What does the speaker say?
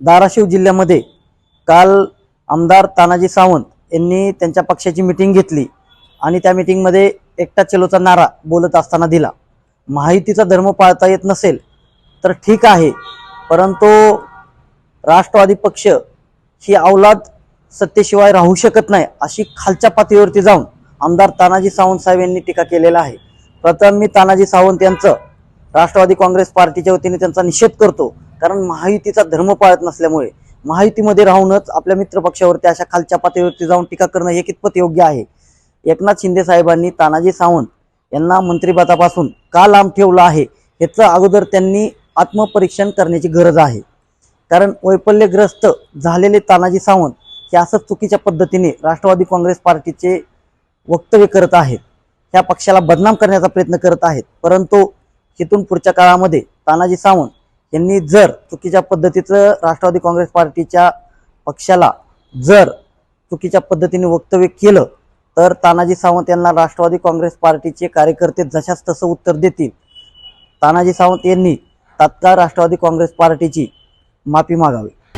धाराशिव जिल्ह्यामध्ये काल आमदार तानाजी सावंत यांनी त्यांच्या पक्षाची मिटिंग घेतली आणि त्या मिटिंगमध्ये एकटा चलोचा नारा बोलत असताना दिला. माहितीचा धर्म पाळता येत नसेल तर ठीक आहे परंतु राष्ट्रवादी पक्ष ही अवलाद सत्तेशिवाय राहू शकत नाही अशी खालच्या पातळीवरती जाऊन आमदार तानाजी सावंत साहेब यांनी टीका केलेला आहे. प्रथम मी तानाजी सावंत यांचं राष्ट्रवादी काँग्रेस पार्टीच्या वतीने त्यांचा निषेध करतो. कारण महायुतीचा धर्म पाळत नसल्यामुळे महायुतीमध्ये राहूनच आपल्या मित्रपक्षावरती अशा खालच्या पातळीवरती जाऊन टीका करणं हे कितपत योग्य आहे? एकनाथ शिंदे साहेबांनी तानाजी सावंत यांना मंत्रिपदापासून का लांब ठेवलं आहे याचं अगोदर त्यांनी आत्मपरीक्षण करण्याची गरज आहे. कारण वैफल्यग्रस्त झालेले तानाजी सावंत हे असंच चुकीच्या पद्धतीने राष्ट्रवादी काँग्रेस पार्टीचे वक्तव्य करत आहेत. ह्या पक्षाला बदनाम करण्याचा प्रयत्न करत आहेत. परंतु इथून पुढच्या काळामध्ये तानाजी सावंत यांनी जर चुकीच्या पद्धतीचं राष्ट्रवादी काँग्रेस पार्टीच्या पक्षाला जर चुकीच्या पद्धतीने वक्तव्य केलं तर तानाजी सावंत यांना राष्ट्रवादी काँग्रेस पार्टीचे कार्यकर्ते जशाच तसं उत्तर देतील. तानाजी सावंत यांनी तात्काळ राष्ट्रवादी काँग्रेस पार्टीची माफी मागावी.